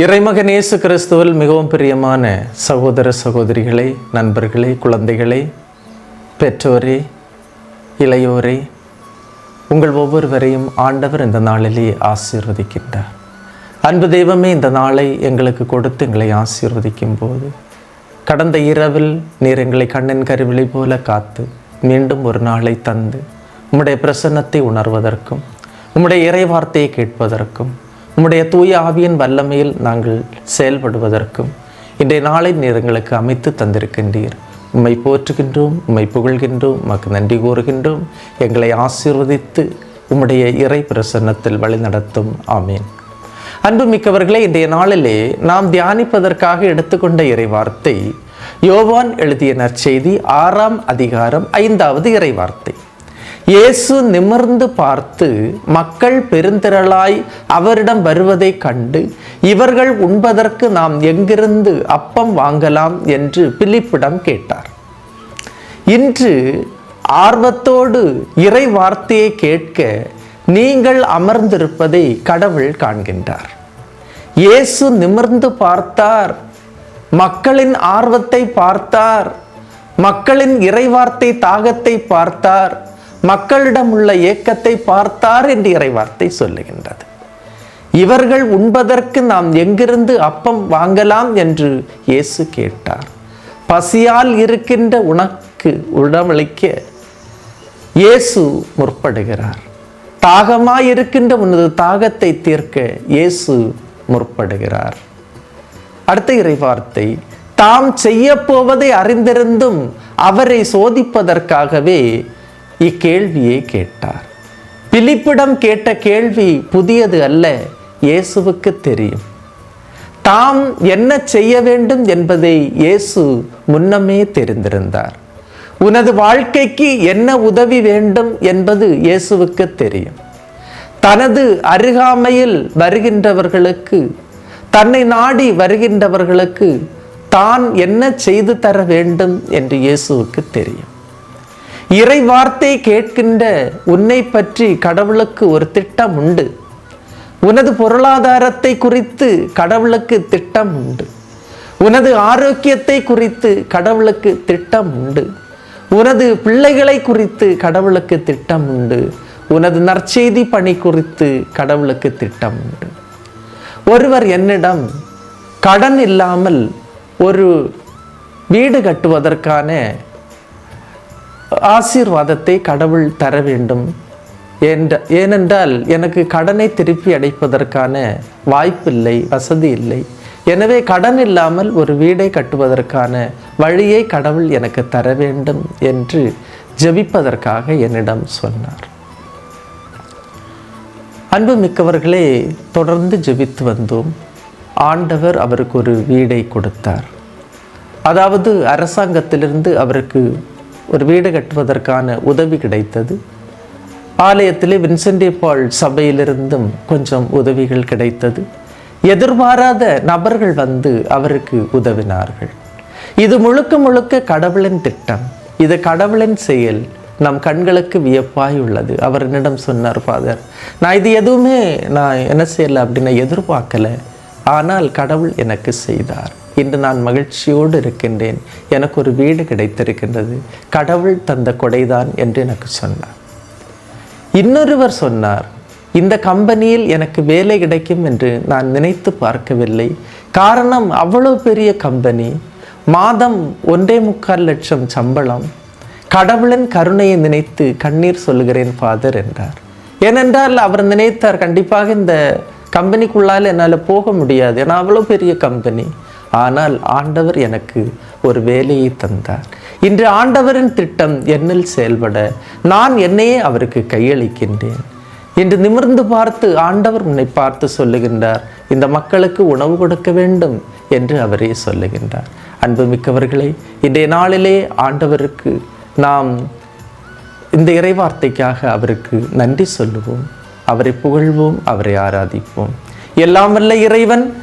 இறைமகன் இயேசு கிறிஸ்துவில் மிகவும் பிரியமான சகோதர சகோதரிகளை நண்பர்களே குழந்தைகளே பெற்றோரே இளையோரே உங்கள் ஒவ்வொருவரையும் ஆண்டவர் இந்த நாளிலே ஆசீர்வதிக்கின்றார். அன்பு தெய்வமே இந்த நாளை எங்களுக்கு கொடுத்து எங்களை ஆசீர்வதிக்கும் போது கடந்த இரவில் நீர் எங்களை கண்ணின் கருவிழி போல காத்து மீண்டும் ஒரு நாளை தந்து உம்முடைய பிரசன்னத்தை உணர்வதற்கும் உம்முடைய இறை வார்த்தையை கேட்பதற்கும் நம்முடைய தூய ஆவியின் வல்லமையில் நாங்கள் செயல்படுவதற்கும் இன்றைய நாளை நேரங்களுக்கு அமைத்து தந்திருக்கின்றீர். உம்மை போற்றுகின்றோம் உம்மை புகழ்கின்றோம் உமக்கு நன்றி கூறுகின்றோம். எங்களை ஆசீர்வதித்து உம்முடைய இறை பிரசன்னத்தில் வழிநடத்தும் ஆமீன். அன்புமிக்கவர்களே இன்றைய நாளிலே நாம் தியானிப்பதற்காக எடுத்துக்கொண்ட இறை வார்த்தை யோவான் எழுதிய நற்செய்தி ஆறாம் அதிகாரம் ஐந்தாவது இறை வார்த்தை இயேசு நிமிர்ந்து பார்த்து மக்கள் பெருந்திரளாய் அவரிடம் வருவதைக் கண்டு இவர்கள் உண்பதற்கு நாம் எங்கிருந்து அப்பம் வாங்கலாம்? என்று பிலிப்பிடம் கேட்டார். இன்று ஆர்வத்தோடு இறை வார்த்தையை கேட்க நீங்கள் அமர்ந்திருப்பதை கடவுள் காண்கின்றார். இயேசு நிமிர்ந்து பார்த்தார் மக்களின் ஆர்வத்தை பார்த்தார் மக்களின் இறைவார்த்தை தாகத்தை பார்த்தார் மக்களிடம் உள்ள ஏக்கத்தை பார்த்தார் என்று இறைவார்த்தை சொல்லுகின்றது. இவர்கள் உண்பதற்கு நாம் எங்கிருந்து அப்பம் வாங்கலாம் என்று இயேசு கேட்டார். பசியால் இருக்கின்ற உனக்கு உணவளிக்க இயேசு முற்படுகிறார். தாகமாய் இருக்கின்ற உனது தாகத்தை தீர்க்க இயேசு முற்படுகிறார். அடுத்த இறைவார்த்தை தாம் செய்ய போவதை அறிந்திருந்தும் அவரை சோதிப்பதற்காகவே இக்கேள்வியை கேட்டார். பிலிப்பிடம் கேட்ட கேள்வி புதியது அல்ல இயேசுவுக்கு தெரியும். தாம் என்ன செய்ய வேண்டும் என்பதை இயேசு முன்னமே தெரிந்திருந்தார். உனது வாழ்க்கைக்கு என்ன உதவி வேண்டும் என்பது இயேசுவுக்கு தெரியும். தனது அருகாமையில் வருகின்றவர்களுக்கு தன்னை நாடி வருகின்றவர்களுக்கு தான் என்ன செய்து தர வேண்டும் என்று இயேசுவுக்கு தெரியும். இறை வார்த்தை கேட்கின்ற உன்னை பற்றி கடவுளுக்கு ஒரு திட்டம் உண்டு. உனது பொருளாதாரத்தை குறித்து கடவுளுக்கு திட்டம் உண்டு. உனது ஆரோக்கியத்தை குறித்து கடவுளுக்கு திட்டம் உண்டு. உனது பிள்ளைகளை குறித்து கடவுளுக்கு திட்டம் உண்டு. உனது நற்செய்தி பணி குறித்து கடவுளுக்கு திட்டம் உண்டு. ஒருவர் என்னிடம் கடன் இல்லாமல் ஒரு வீடு கட்டுவதற்கான ஆசீர்வாதத்தை கடவுள் தர வேண்டும். என்ற ஏனென்றால் எனக்கு கடனை திருப்பி அடைப்பதற்கான வாய்ப்பில்லை வசதி இல்லை. எனவே கடன் இல்லாமல் ஒரு வீடை கட்டுவதற்கான வழியை கடவுள் எனக்கு தர வேண்டும் என்று ஜெபிப்பதற்காக என்னிடம் சொன்னார். அன்பு மிக்கவர்களே தொடர்ந்து ஜெபித்து வந்தோம். ஆண்டவர் அவருக்கு ஒரு வீடை கொடுத்தார். அதாவது அரசாங்கத்திலிருந்து அவருக்கு ஒரு வீடு கட்டுவதற்கான உதவி கிடைத்தது. ஆலயத்திலே வின்சென்டி பால் சபையிலிருந்தும் கொஞ்சம் உதவிகள் கிடைத்தது. எதிர்பாராத நபர்கள் வந்து அவருக்கு உதவினார்கள். இது முழுக்க முழுக்க கடவுளின் திட்டம். இது கடவுளின் செயல். நம் கண்களுக்கு வியப்பாய் உள்ளது. அவர் என்னிடம் சொன்னார் ஃபாதர் நான் இது எதுவுமே நான் என்ன செய்யலை அப்படின்னு எதிர்பார்க்கலை. ஆனால் கடவுள் எனக்கு செய்தார். இன்று நான் மகிழ்ச்சியோடு இருக்கின்றேன். எனக்கு ஒரு வீடு கிடைத்திருக்கின்றது. கடவுள் தந்த கொடைதான் என்று எனக்கு சொன்னார். இன்னொருவர் சொன்னார் இந்த கம்பெனியில் எனக்கு வேலை கிடைக்கும் என்று நான் நினைத்து பார்க்கவில்லை. காரணம் அவ்வளோ பெரிய கம்பெனி. மாதம் ஒன்றே முக்கால் லட்சம் சம்பளம். கடவுளின் கருணையை நினைத்து கண்ணீர் சொல்லுகிறேன் ஃபாதர் என்றார். ஏனென்றால் அவர் நினைத்தார் கண்டிப்பாக இந்த கம்பெனிக்குள்ளால் என்னால் போக முடியாது. ஏன்னா அவ்வளோ பெரிய கம்பெனி. ஆனால் ஆண்டவர் எனக்கு ஒரு வேலையை தந்தார். இன்று ஆண்டவரின் திட்டம் என்னில் செயல்பட நான் என்னையே அவருக்கு கையளிக்கின்றேன். என்று நிமிர்ந்து பார்த்து ஆண்டவர் உன்னை பார்த்து சொல்லுகின்றார் இந்த மக்களுக்கு உணவு கொடுக்க வேண்டும் என்று அவரே சொல்லுகின்றார். அன்புமிக்கவர்களை இன்றைய நாளிலே ஆண்டவருக்கு நாம் இந்த இறைவார்த்தைக்காக அவருக்கு நன்றி சொல்லுவோம் அவரை புகழ்வோம் அவரை ஆராதிப்போம். எல்லாம் வல்ல இறைவன்